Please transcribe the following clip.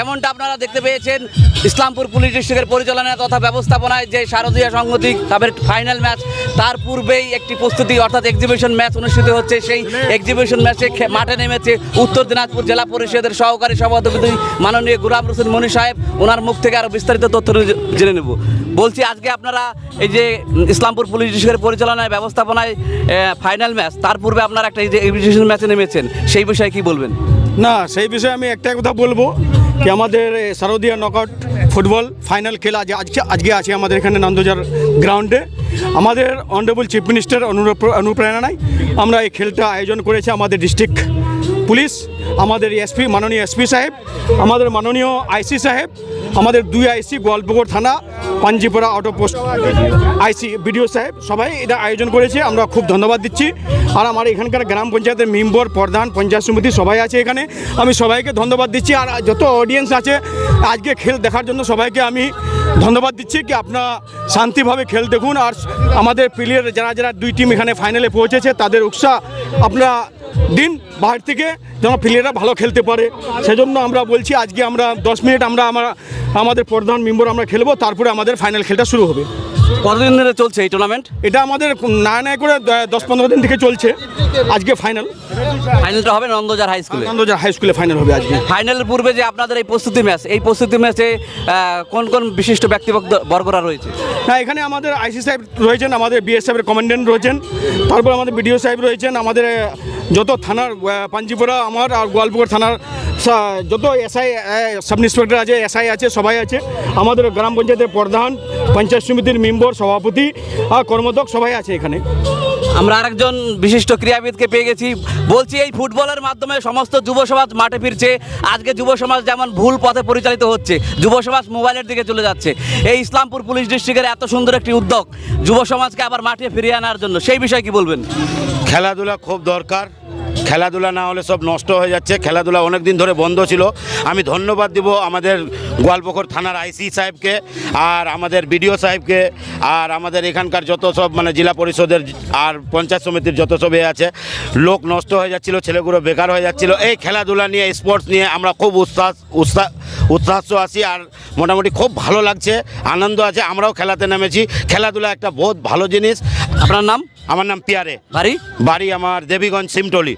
যেমনটা আপনারা দেখতে পেয়েছেন, ইসলামপুর পুলিশ ডিস্ট্রিক্টের পরিচালনা তথা ব্যবস্থাপনায় যে শারদীয় সংহতি তাদের ফাইনাল ম্যাচ তার পূর্বেই একটি প্রস্তুতি অর্থাৎ এক্সিবিশন ম্যাচ অনুষ্ঠিত হচ্ছে। সেই এক্সিবিশন ম্যাচে মাঠে নেমেছে উত্তর দিনাজপুর জেলা পরিষদের সহকারী সভাপতি মাননীয় গুলাম হোসেন মনি সাহেব। ওনার মুখ থেকে আরও বিস্তারিত তথ্য জেনে নেব। বলছি, আজকে আপনারা এই যে ইসলামপুর পুলিশ ডিস্ট্রিক্টের পরিচালনায়, ব্যবস্থাপনায় ফাইনাল ম্যাচ তার পূর্বে আপনারা একটা যে এক্সিবিশন ম্যাচে নেমেছেন, সেই বিষয়ে কি বলবেন? না, সেই বিষয়ে আমি একটাই কথা বলব। কি আমাদের শারদীয় নকআউট ফুটবল ফাইনাল খেলা যে আজকে আজকে আছে আমাদের এখানে নন্দজার গ্রাউন্ডে আমাদের অনারেবল চিফ মিনিস্টার অনুপ্রেরণায় আমরা এই খেলটা আয়োজন করেছি আমাদের ডিস্ট্রিক্ট পুলিশ, আমাদের এসপি, মাননীয় এসপি সাহেব, আমাদের মাননীয় আইসি সাহেব, আমাদের দুই আইসি, গোয়ালপুকুর থানা পাঞ্জিপাড়া আউটপোস্ট আইসি, বিডিও সাহেব, সবাই এটা আয়োজন করেছে। আমরা খুব ধন্যবাদ দিচ্ছি। আর আমার এখানকার গ্রাম পঞ্চায়েতের মেম্বর, প্রধান, পঞ্চায়েত সমিতি সবাই আছে এখানে। আমি সবাইকে ধন্যবাদ দিচ্ছি। আর যত অডিয়েন্স আছে, আজকে খেল দেখার জন্য সবাইকে আমি ধন্যবাদ দিচ্ছি কি আপনারা শান্তিভাবে খেল দেখুন আর আমাদের প্লেয়ার যারা যারা দুই টিম এখানে ফাইনালে পৌঁছেছে, তাদের উৎসাহ আপনারা দিন বাইরে থেকে যেন প্লেয়াররা ভালো খেলতে পারে। সেজন্য আমরা বলছি, আজকে আমরা দশ মিনিট আমরা আমরা আমাদের প্রধান মেম্বর আমরা খেলব, তারপরে আমাদের ফাইনাল খেলটা শুরু হবে। কতদিন ধরে চলছে এই টুর্নামেন্ট এটা আমাদের না না করে দশ পনেরো দিন থেকে চলছে। আজকে ফাইনাল ফাইনালটা হবে নন্দজার হাই স্কুলে আনন্দজার হাই স্কুলে ফাইনাল হবে আজকে। ফাইনালের পূর্বে যে আপনাদের এই প্রস্তুতি ম্যাচ এই প্রস্তুতি ম্যাচে কোন কোন বিশিষ্ট বর্গরা রয়েছে? না এখানে আমাদের আইসি সাহেব রয়েছেন আমাদের বিএসএফের কমান্ডেন্ট রয়েছেন তারপর আমাদের বিডিও সাহেব রয়েছেন আমাদের যত থানার পাঞ্জিপুরা, আমার আর গোয়ালপুর থানার যত এসআই সাব ইন্সপেক্টর আছে, এসআই আছে, সবাই আছে। আমাদের গ্রাম পঞ্চায়েতের প্রধান, পঞ্চায়েত সমিতির মেম্বর, সভাপতি আর কর্মদক সবাই আছে এখানে। আমরা আরেকজন বিশিষ্ট ক্রীড়াবিদকে পেয়ে গেছি। বলছি, এই ফুটবলের মাধ্যমে সমস্ত যুব সমাজ মাঠে ফিরছে। আজকে যুব সমাজ যেমন ভুল পথে পরিচালিত হচ্ছে, যুব সমাজ মোবাইলের দিকে চলে যাচ্ছে। এই ইসলামপুর পুলিশ ডিস্ট্রিক্টের এত সুন্দর একটি উদ্যোগ যুব সমাজকে আবার মাঠে ফিরিয়ে আনার জন্য, সেই বিষয়ে কি বলবেন? খেলাধুলা খুব দরকার। খেলাধুলা না হলে সব নষ্ট হয়ে যাচ্ছে। খেলাধুলা অনেক দিন ধরে বন্ধ ছিল। আমি ধন্যবাদ দিব আমাদের গোয়ালপুকুর থানার আইসি সাহেবকে আর আমাদের বিডিও সাহেবকে আর আমাদের এখানকার যত সব মানে জেলা পরিষদের আর পঞ্চায়েত সমিতির যত সব এ আছে। লোক নষ্ট হয়ে যাচ্ছিল, ছেলেগুলো বেকার হয়ে যাচ্ছিল। এই খেলাধুলা নিয়ে, স্পোর্টস নিয়ে আমরা খুব উৎসাহ উৎসাহ উৎসাহ আছি আর মোটামুটি খুব ভালো লাগছে, আনন্দ আছে। আমরাও খেলাতে নেমেছি। খেলাধুলা একটা বহুত ভালো জিনিস। আপনার নাম? আমার নাম পিয়ারে। বাড়ি? বাড়ি আমার দেবীগঞ্জ সিমটলি।